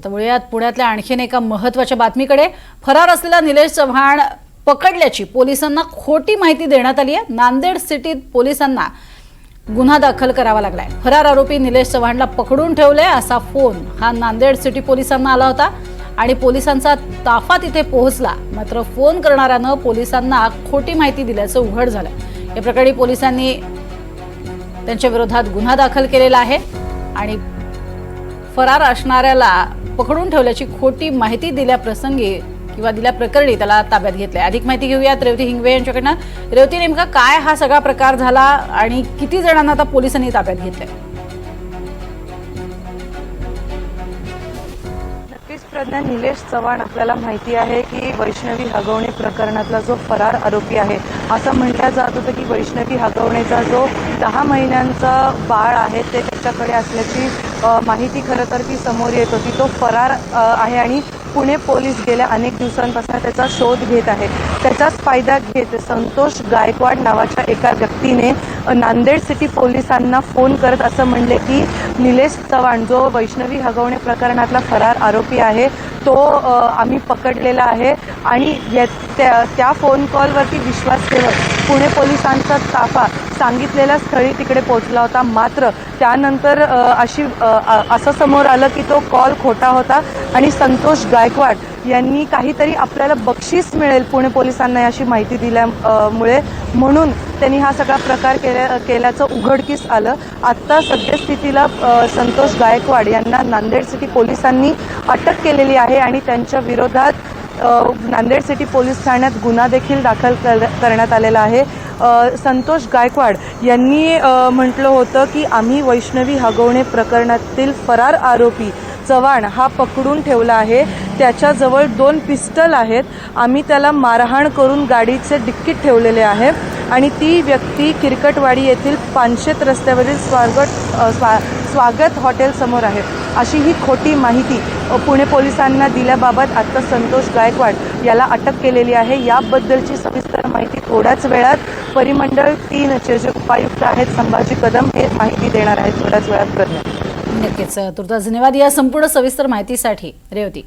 आता वळूयात पुण्यातल्या आणखीन एका महत्त्वाच्या बातमीकडे. फरार असलेला निलेश चव्हाण पकडल्याची पोलिसांना खोटी माहिती देण्यात आली आहे. नांदेड सिटीत पोलिसांना गुन्हा दाखल करावा लागलाय. फरार आरोपी निलेश चव्हाणला पकडून ठेवले असा फोन हा नांदेड सिटी पोलिसांना आला होता आणि पोलिसांचा ताफा तिथे पोहोचला. मात्र फोन करणाऱ्यानं पोलिसांना खोटी माहिती दिल्याचं उघड झालं. या प्रकरणी पोलिसांनी त्यांच्या विरोधात गुन्हा दाखल केलेला आहे आणि फरार असणाऱ्याला पकडून ठेवल्याची खोटी माहिती दिल्याप्रसंगी किंवा दिल्या प्रकरणी त्याला ताब्यात घेतलंय. अधिक माहिती घेऊयात रेवती हिंगवे यांच्याकडनं. रेवती नेमका काय हा सगळा प्रकार झाला आणि किती जणांना आता पोलिसांनी ताब्यात घेतलंय? नक्कीच प्रज्ञा निलेश चव्हाण आपल्याला माहिती आहे की वैष्णवी हगवणे प्रकरणातला जो फरार आरोपी आहे असं म्हटलं जात होतं की वैष्णवी हगवणेचा जो दहा महिन्यांचा बाळ आहे ते त्याच्याकडे असल्याची माहिती खरं तर ती समोर येत होती. तो फरार आहे आणि पुणे पोलीस गेल्या अनेक दिवसांपासून त्याचा शोध घेत आहे. त्याचाच फायदा घेत संतोष गायकवाड नावाच्या एका व्यक्तीने नांदेड सिटी पोलिसांना फोन करत असं म्हणले की निलेश चव्हाण जो वैष्णवी हगवणे प्रकरणातला फरार आरोपी आहे तो आम्ही पकडलेला आहे आणि या- त्या त्या फोन कॉलवरती विश्वास ठेवत पुणे पोलिसांचा ताफा. सांगितलेल्या स्थळी तिकडे पोहोचला होता. मात्र त्यानंतर अशी असं समोर आलं की तो कॉल खोटा होता आणि संतोष गायकवाड यांनी काहीतरी आपल्याला बक्षीस मिळेल पुणे पोलिसांना अशी माहिती दिल्यामुळे. म्हणून त्यांनी हा सगळा प्रकार केल्या केल्याचं उघडकीस आलं. आत्ता सद्यस्थितीला संतोष गायकवाड यांना नांदेड सिटी पोलिसांनी अटक केलेली आहे आणि त्यांच्या विरोधात नांदेड सिटी पोलीस ठाण्यात गुन्हा देखील दाखल कर- करण्यात आलेला आहे. संतोष गायकवाड यांनी म्हटलं होतं की आम्ही वैष्णवी हगवणे प्रकरणातील फरार आरोपी चव्हाण हा पकडून ठेवला आहे. त्याच्याजवळ दोन पिस्टल आहेत. आम्ही त्याला मारहाण करून गाडीचे डिक्कीत ठेवलेले आहे. आणि ती व्यक्ती किरकटवाडी येथील पानशेत रस्त्यावरील स्वागत स्वा स्वागत हॉटेलसमोर आहे. अशी ही खोटी माहिती पुणे पोलिसांना दिल्याबाबत आत्ता संतोष गायकवाड याला अटक केलेली आहे. याबद्दलची सविस्तर माहिती थोड्याच वेळात परिमंडळ तीनचे जे उपायुक्त आहेत संभाजी कदम हे माहिती देणार आहेत थोड्याच वेळात करण्यात. नक्कीच. तुर्तास धन्यवाद. या संपूर्ण सविस्तर माहितीसाठी रेवती.